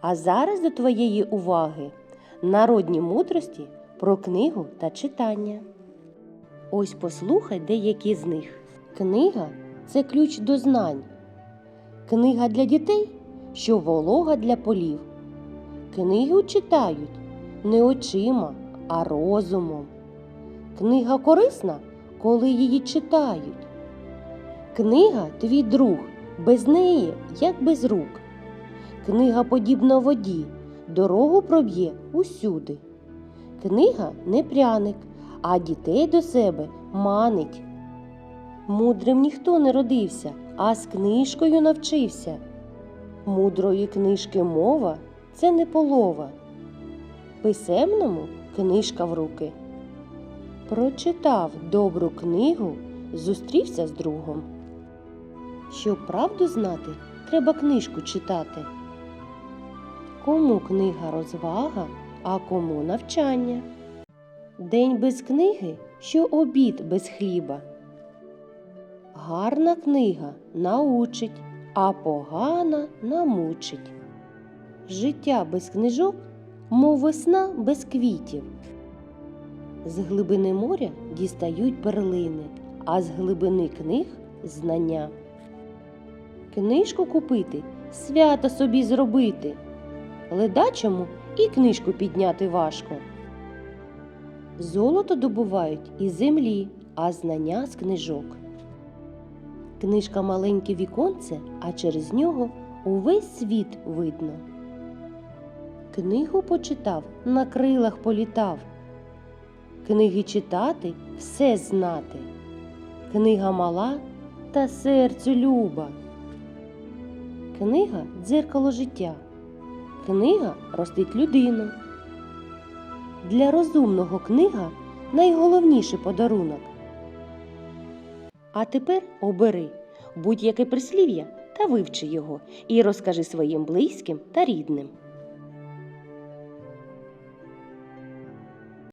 А зараз до твоєї уваги народні мудрості про книгу та читання. Ось послухай деякі з них. Книга це ключ до знань. Книга для дітей, що волога для полів. Книгу читають не очима, а розумом. Книга корисна, коли її читають. Книга твій друг, без неї, як без рук. Книга подібна воді, дорогу проб'є усюди. Книга не пряник, а дітей до себе манить. Мудрим ніхто не родився, а з книжкою навчився. Мудрої книжки мова це не полова. Писемному книжка в руки. Прочитав добру книгу, зустрівся з другом. Щоб правду знати, треба книжку читати. Кому книга розвага, а кому навчання. День без книги, що обід без хліба. Гарна книга научить, а погана намучить. Життя без книжок, мов весна без квітів. З глибини моря дістають перлини, а з глибини книг знання. Книжку купити, свята собі зробити. Ледачому і книжку підняти важко. Золото добувають із землі, а знання з книжок. Книжка маленьке віконце, а через нього увесь світ видно. Книгу почитав, на крилах політав. Книги читати все знати. Книга мала та серцю люба. Книга дзеркало життя. Книга ростить людину. Для розумного книга найголовніший подарунок. А тепер обери будь-яке прислів'я та вивчи його і розкажи своїм близьким та рідним.